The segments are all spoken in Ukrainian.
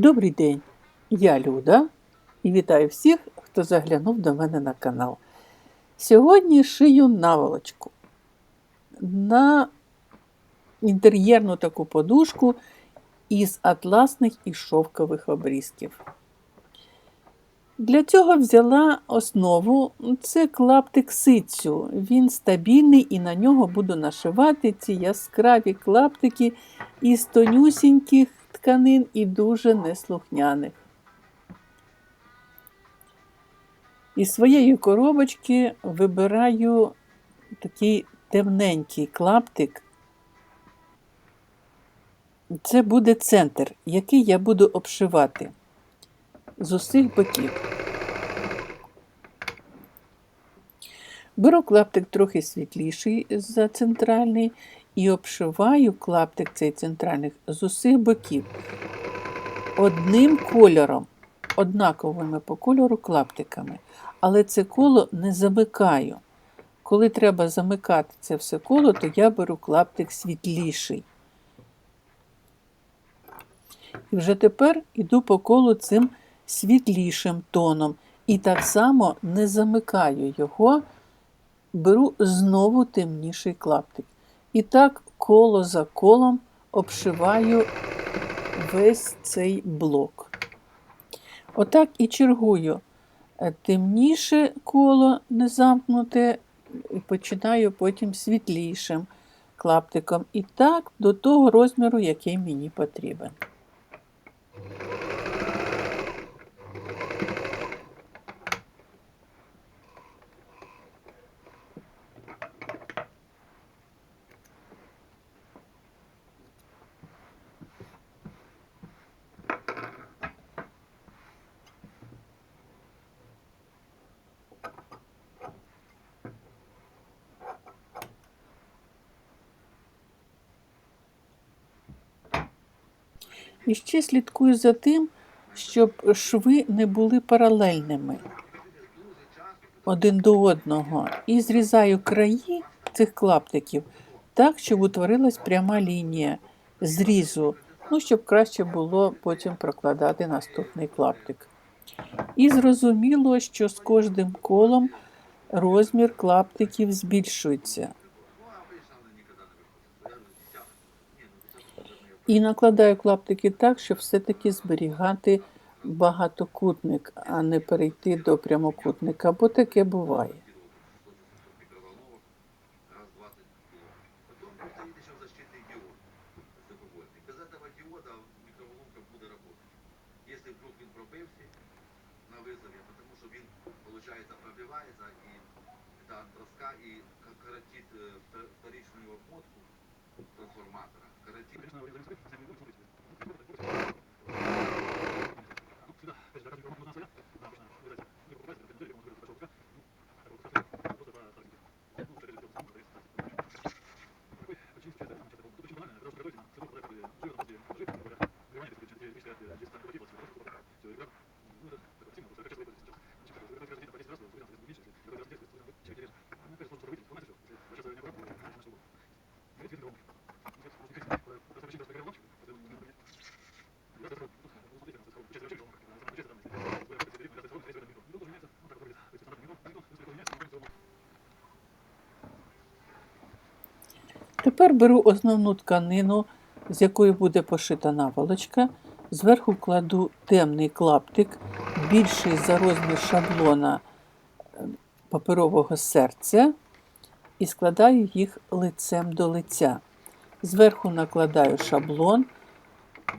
Добрий день, я Люда і вітаю всіх, хто заглянув до мене на канал. Сьогодні шию наволочку на інтер'єрну таку подушку із атласних і шовкових обрізків. Для цього взяла основу це клаптик ситцю. Він стабільний і на нього буду нашивати ці яскраві клаптики із тонюсіньких тканин і дуже неслухняних. Із своєї коробочки вибираю такий темненький клаптик. Це буде центр, який я буду обшивати з усіх боків. Беру клаптик трохи світліший за центральний і обшиваю клаптик цей центральний з усіх боків одним кольором, однаковими по кольору клаптиками. Але це коло не замикаю. Коли треба замикати це все коло, то я беру клаптик світліший. І вже тепер іду по колу цим світлішим тоном. І так само не замикаю його, беру знову темніший клаптик. І так коло за колом обшиваю весь цей блок. Отак і чергую темніше коло не замкнуте, починаю потім світлішим клаптиком. І так до того розміру, який мені потрібен. І ще слідкую за тим, щоб шви не були паралельними один до одного. І зрізаю краї цих клаптиків так, щоб утворилась пряма лінія зрізу, ну, щоб краще було потім прокладати наступний клаптик. І зрозуміло, що з кожним колом розмір клаптиків збільшується. І накладаю клаптики так, щоб все-таки зберігати багатокутник, а не перейти до прямокутника, бо таке буває. 先に行くぞ。Тепер беру основну тканину, з якої буде пошита наволочка. Зверху кладу темний клаптик, більший за розмір шаблона е, паперового серця, і складаю їх лицем до лиця. Зверху накладаю шаблон,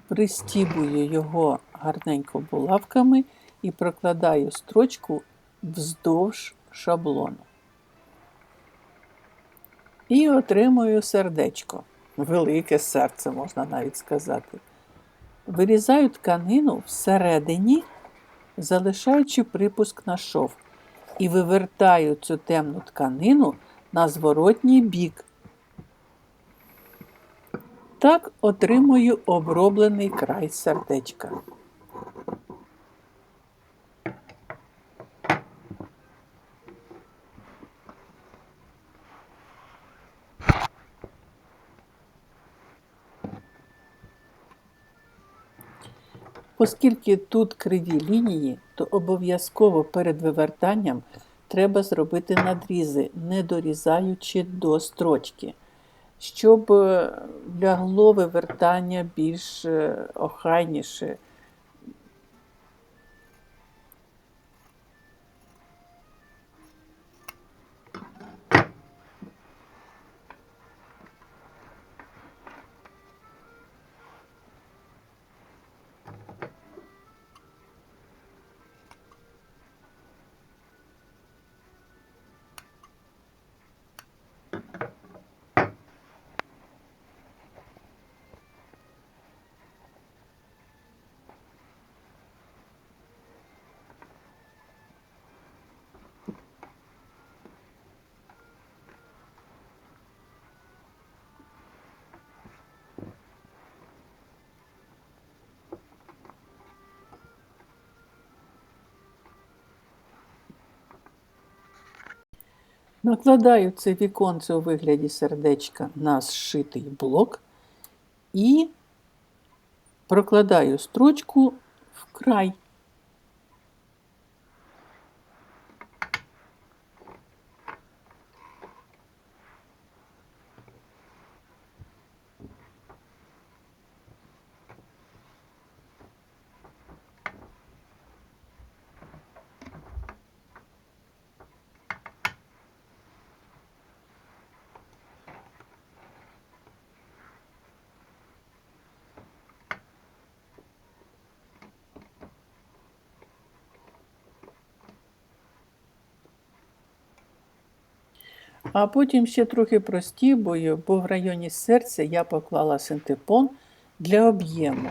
пристібую його гарненько булавками і прокладаю строчку вздовж шаблону. І отримую сердечко. Велике серце, можна навіть сказати. Вирізаю тканину всередині, залишаючи припуск на шов, і вивертаю цю темну тканину на зворотній бік. Так отримую оброблений край сердечка. Оскільки тут криві лінії, то обов'язково перед вивертанням треба зробити надрізи, не дорізаючи до строчки, щоб е, лягло вивертання більш е, охайніше. Накладаю це віконце у вигляді сердечка на зшитий блок і прокладаю строчку в край. А потім ще трохи простібою, бо в районі серця я поклала синтепон для об'єму.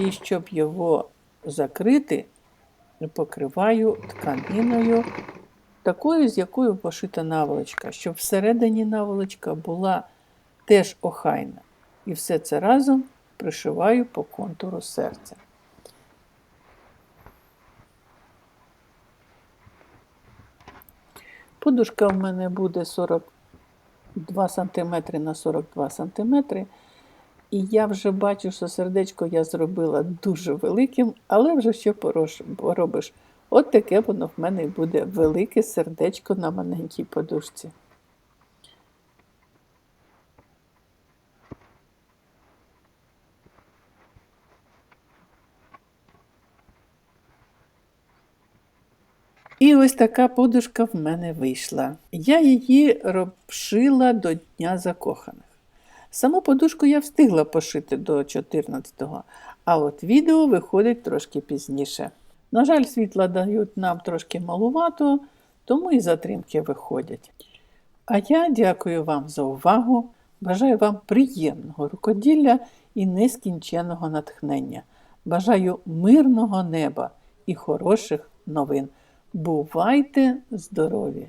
І щоб його закрити, покриваю тканиною, такою, з якою пошита наволочка, щоб всередині наволочка була теж охайна. І все це разом пришиваю по контуру серця. Подушка в мене буде 42 см на 42 см. І я вже бачу, що сердечко я зробила дуже великим, але вже що поробиш? От таке воно в мене буде велике сердечко на маленькій подушці. І ось така подушка в мене вийшла. Я її розшила до Дня закоханих. Саму подушку я встигла пошити до 14-го, а от відео виходить трошки пізніше. На жаль, світла дають нам трошки малувато, тому і затримки виходять. А я дякую вам за увагу. Бажаю вам приємного рукоділля і нескінченного натхнення. Бажаю мирного неба і хороших новин. Бувайте здорові!